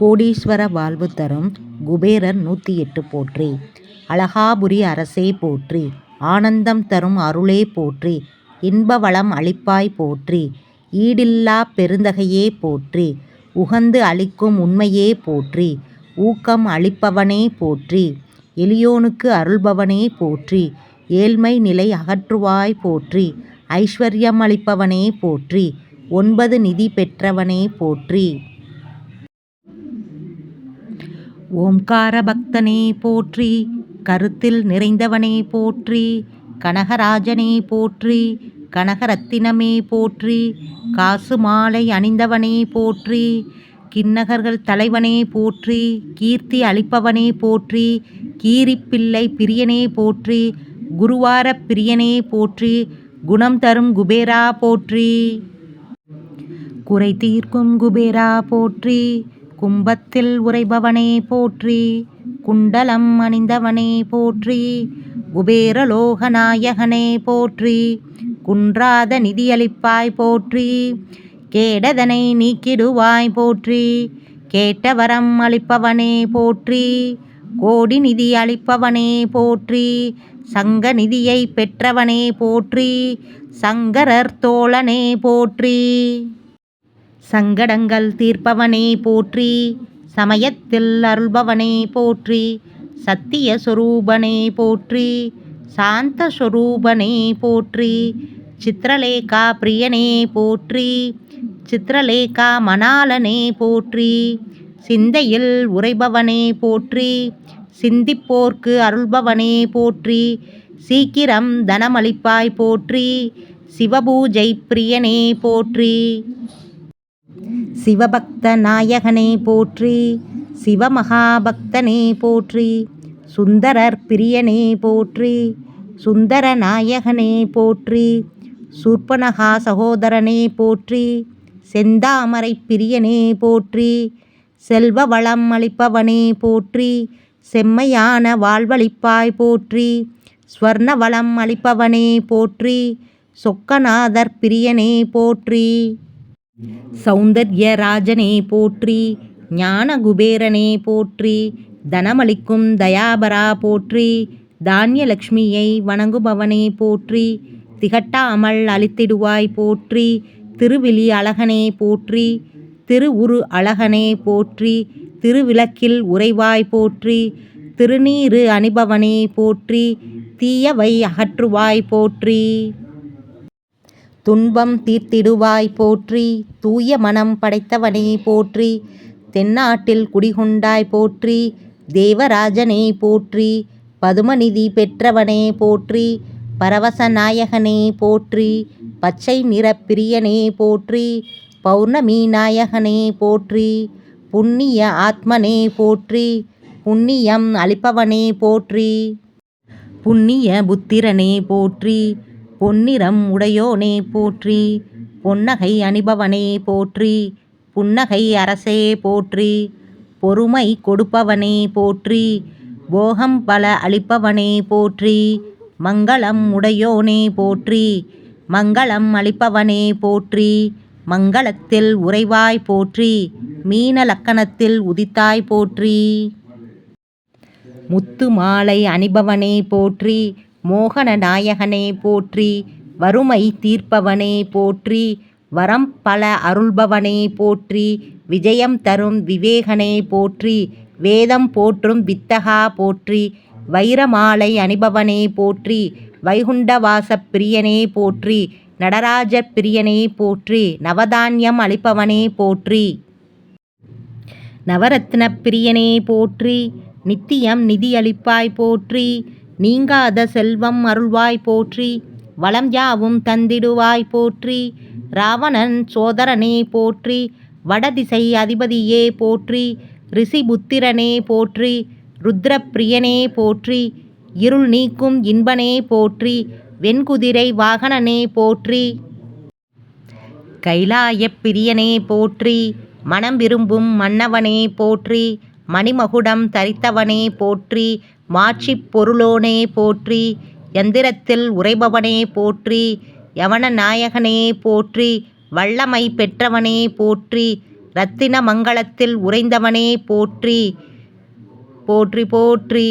கோடீஸ்வர வாழ்வு தரும் குபேரர் நூற்றி எட்டு போற்றி. அழகாபுரி அரசே போற்றி. ஆனந்தம் தரும் அருளே போற்றி. இன்ப வளம் அளிப்பாய் போற்றி. ஈடில்லா பெருந்தகையே போற்றி. உகந்து அளிக்கும் உண்மையே போற்றி. ஊக்கம் அளிப்பவனே போற்றி. எளியோனுக்கு அருள்பவனே போற்றி. ஏழ்மை நிலை அகற்றுவாய் போற்றி. ஐஸ்வர்யம் அளிப்பவனே போற்றி. ஒன்பது நிதி பெற்றவனே போற்றி. ஓம்கார பக்தனே போற்றி கருத்தில் நிறைந்தவனே போற்றி கனகராஜனே போற்றி கனகரத்தினமே போற்றி காசு மாலை அணிந்தவனே போற்றி கிண்ணகர்கள் தலைவனே போற்றி கீர்த்தி அளிப்பவனே போற்றி கீரிப்பிள்ளை பிரியனே போற்றி குருவாரப் பிரியனே போற்றி குணம் தரும் குபேரா போற்றி. குறை தீர்க்கும் குபேரா போற்றி கும்பத்தில் உறைபவனே போற்றி குண்டலம் அணிந்தவனே போற்றி குபேரலோகநாயகனே போற்றி குன்றாத நிதியளிப்பாய் போற்றி கேடதனை நீக்கிடுவாய் போற்றி கேட்டவரம் அளிப்பவனே போற்றி கோடி நிதி அளிப்பவனே போற்றி சங்க நிதியை பெற்றவனே போற்றி சங்கரர் தோழனே போற்றி. சங்கடங்கள் தீர்ப்பவனே போற்றி சமயத்தில் அருள்பவனே போற்றி சத்திய சொரூபனே போற்றி சாந்த சொரூபனே போற்றி சித்திரலேகா பிரியனே போற்றி சித்திரலேகா மணாலனே போற்றி சிந்தையில் உறைபவனே போற்றி சிந்திப்போர்க்கு அருள்பவனே போற்றி சீக்கிரம் தனமளிப்பாய் போற்றி சிவபூஜை பிரியனே போற்றி. சிவபக்த நாயகனே போற்றி சிவமகாபக்தனே போற்றி சுந்தரர் பிரியனே போற்றி சுந்தர நாயகனே போற்றி சூர்பனகா சகோதரனே போற்றி செந்தாமரை பிரியனே போற்றி செல்வ வளம் அளிப்பவனே போற்றி செம்மையான வாழ்வழிப்பாய் போற்றி ஸ்வர்ண வளம் அளிப்பவனே போற்றி சொக்கநாதர் பிரியனே போற்றி. சௌந்தர்யராஜனே போற்றி ஞான குபேரனே போற்றி தனமளிக்கும் தயாபரா போற்றி தானியலக்ஷ்மியை வணங்குபவனே போற்றி திகட்டாமல் அளித்திடுவாய் போற்றி திருவிழி அழகனே போற்றி திருவுரு அழகனே போற்றி திருவிளக்கில் உறைவாய் போற்றி திருநீறு அணிபவனே போற்றி தீயவை அகற்றுவாய் போற்றி. துன்பம் தீர்த்திடுவாய் போற்றி. தூய மனம் படைத்தவனே போற்றி. தென்னாட்டில் குடிகொண்டாய் போற்றி. தேவராஜனே போற்றி. பதுமநிதி பெற்றவனே போற்றி. பரவச நாயகனே போற்றி. பச்சை நிற பிரியனே போற்றி. பௌர்ணமி நாயகனே போற்றி. புண்ணிய ஆத்மனே போற்றி. புண்ணியம் அளிப்பவனே போற்றி. புண்ணிய புத்திரனே போற்றி. பொன்னிறம் உடையோனே போற்றி பொன்னகை அணிபவனே போற்றி புன்னகை அரசே போற்றி பொறுமை கொடுப்பவனே போற்றி போகம் பல அளிப்பவனே போற்றி மங்களம் உடையோனே போற்றி மங்களம் அளிப்பவனே போற்றி மங்களத்தில் உறைவாய் போற்றி மீன லக்கணத்தில் உதித்தாய் போற்றி. முத்து மாலை அணிபவனே போற்றி மோகன நாயகனே போற்றி வறுமை தீர்ப்பவனே போற்றி வரம் பல அருள்பவனே போற்றி விஜயம் தரும் விவேகனே போற்றி வேதம் போற்றும் வித்தகா போற்றி வைரமாலை அணிபவனே போற்றி வைகுண்டவாசப் பிரியனே போற்றி நடராஜர் பிரியனே போற்றி நவதானியம் அளிப்பவனே போற்றி. நவரத்னப் பிரியனே போற்றி நித்தியம் நிதியளிப்பாய் போற்றி நீங்காத செல்வம் அருள்வாய் போற்றி வளம் யாவும் தந்திடுவாய் போற்றி ராவணன் சோதரனே போற்றி வடதிசை அதிபதியே போற்றி ரிஷிபுத்திரனே போற்றி ருத்ரப்பிரியனே போற்றி இருள் நீக்கும் இன்பனே போற்றி வெண்குதிரை வாகனனே போற்றி கைலாயப் பிரியனே போற்றி மனம் விரும்பும் மன்னவனே போற்றி மணிமகுடம் தரித்தவனே போற்றி மாட்சிப் பொருளோனே போற்றி யந்திரத்தில் உறைபவனே போற்றி யவன நாயகனே போற்றி வல்லமை பெற்றவனே போற்றி ரத்தின மங்களத்தில் உறைந்தவனே போற்றி போற்றி போற்றி.